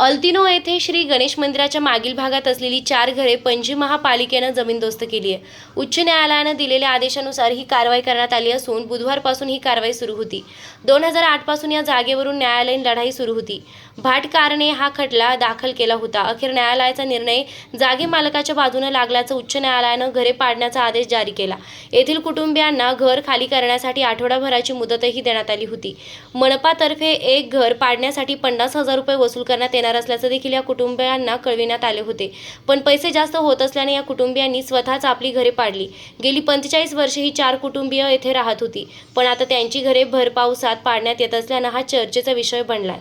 अल्तिनो येथे श्री गणेश मंदिराच्या मागील भागात असलेली चार घरे पणजी महापालिकेनं जमीनदोस्त केली आहे. उच्च न्यायालयानं दिलेल्या आदेशानुसार ही कारवाई करण्यात आली असून बुधवारपासून ही कारवाई सुरू होती. दोन हजार आठपासून या जागेवरून न्यायालयीन लढाई सुरू होती. भाटकारने हा खटला दाखल केला होता. अखेर न्यायालयाचा निर्णय जागे मालकाच्या बाजूने लागल्याचं उच्च न्यायालयानं घरे पाडण्याचा आदेश जारी केला. येथील कुटुंबियांना घर खाली करण्यासाठी आठवडाभराची मुदतही देण्यात आली होती. मनपातर्फे एक घर पाडण्यासाठी पन्नास हजार रुपये वसूल करण्यात येणार असल्याचं देखील या कुटुंबियांना कळविण्यात आले होते. पण पैसे जास्त होत असल्याने या कुटुंबियांनी स्वतःच आपली घरे पाडली. गेली पंचेचाळीस वर्षे ही चार कुटुंबीय येथे राहत होती. पण आता त्यांची घरे भरपावसात पाडण्यात येत असल्यानं हा चर्चेचा विषय बनलाय.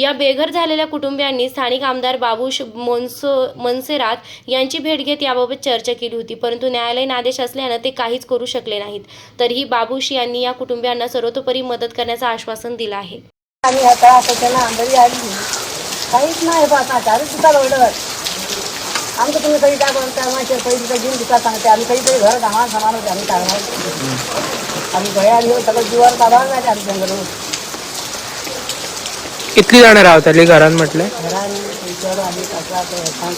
या बे बेघर झालेल्या कुटुंबियांनी स्थानिक आमदार बाबूश मोन्सो मनसेरात यांची भेट घेत याबाबत चर्चा केली होती परंतु न्यायालयीन आदेश असल्यानं ते काहीच करू शकले नाहीत. तरीही बाबूश यांनी या कुटुंबियांना सर्वतोपरी मदत करण्याचं आश्वासन दिलं आहे. आणि आता आता त्याला आंबरी आली काहीच नाही बस आता चारच दुकान ऑर्डर आमचं तुम्ही कधी काय बोलता माझ्या पैसे घेऊन दुकान सांगते. आम्ही काहीतरी घर सामान सामान होते आम्ही काढणार आम्ही घरी आली हो, सगळं जीवन काढावं नाही आमच्या घरून. कितली जण रावताली घरात म्हटले? घरान पैशावर आमी कचरा तो छान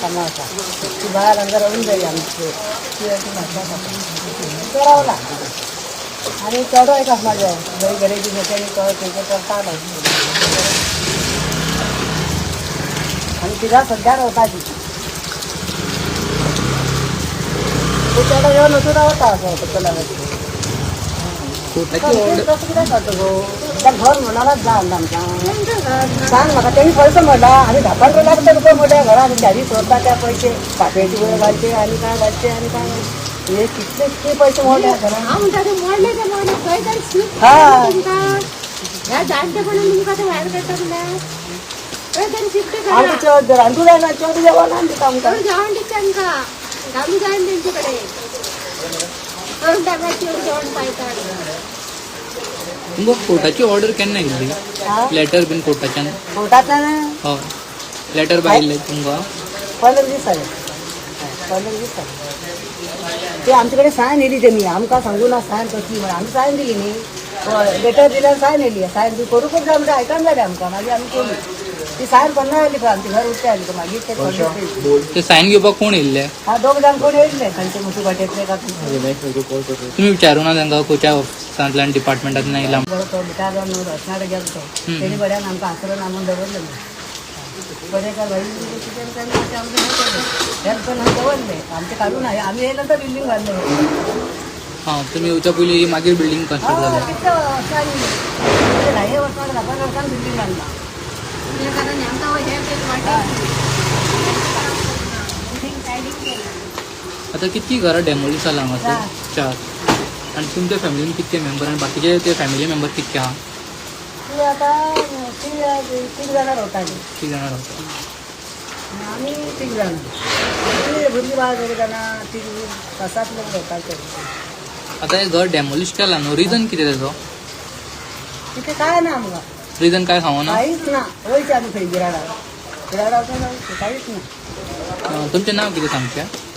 ती बाहेर अंदर होऊन जाईल आमची ती अशी म्हटलं करावं लागतं आणि चढ आहे का घरी घराची मोठ्याने कळ त्याचं करता तिला सध्या होता ती तो नसून असं होतं त्याला गो त्या घर म्हणालाच जा आमच्या सांग नका त्यांनी पैसे म्हणला आणि दहा पंधरा लाख रुपये मोठ्या घरात त्याची स्वतः त्या पैसे पाठवायची वेळ घालते आणि काय घालते आणि काय हे किती किती पैसे मोठ्या घरात हा हा. ह्या जाणते पण तुमका ते बाहेर करता तुला काहीतरी शिफ्ट करा आमच्या रांधू जाय ना चोरी जेवण काम कर तर जेवण दिसते आमका एवढं जेवण पाहिजे तुमका कोर्टाची ऑर्डर केन्ना येयल्ली हा? लेटर बीन कोर्टाच्यान पोटात ना हय लेटर बायल्ले तुमका? पंधरा दीस झाले पंधरा दीस झाले ते आमच्याकडे सायन येली त्यांनी आमका सांगू ना सायन कसली म्हणून आम्ही सायन दिली न्ही. लेटर दिल्यावर सायन येली. सायन ती करू पण आमच्या ऐकायला झाले आमका. मागीर आम्ही केली ती सायन पण नाही आली पण आमची घर उठते आली तर ते थोडे ते सायन घेवपाक कोण येयल्ले हा दोघ जाण कोण येयले खंयचे मुठी वाटेतले का तुम्ही विचारू ना तांकां खंयच्या ऑफिसांतल्यान डिपार्टमेंटांतल्यान येयला बरं तो गेलो तो तेणी बऱ्यान आमकां आसरो नामून दवरले बरें का भाई हेल्प पण दवरले आमचे आम्ही येयलं तर बिल्डिंग बांधले हां तुमी येवच्या पयलीं मागीर बिल्डींग कन्स्ट्रक्ट जालें किती वर्षांनी म्हणजे धा एक वर्सां धा पंदरा वर्सांनी बिल्डिंग बांधला. आतां कितकी घरां डेमोलिश जाला हांगासर चार. आनी तुमच्या फॅमिलीन कितके मेंबर आनी बाकीचे ते फॅमिली मेंबर कितके आहा ती आता ती तीन जाणां रावताली किती जाणां रावता आमी तीन जाणां. ती भुरगीं बाळ दोग जाणां तीन पाच सात लोक रावताले आतां हे घर डेमोलिश केला न्हू रिजन कितें तेजो तिथे काय ना आमकां रिजन काय काहीच ना. वयचे गिराडा गिराडा काहीच ना तुमचें नांव कितें सांगचें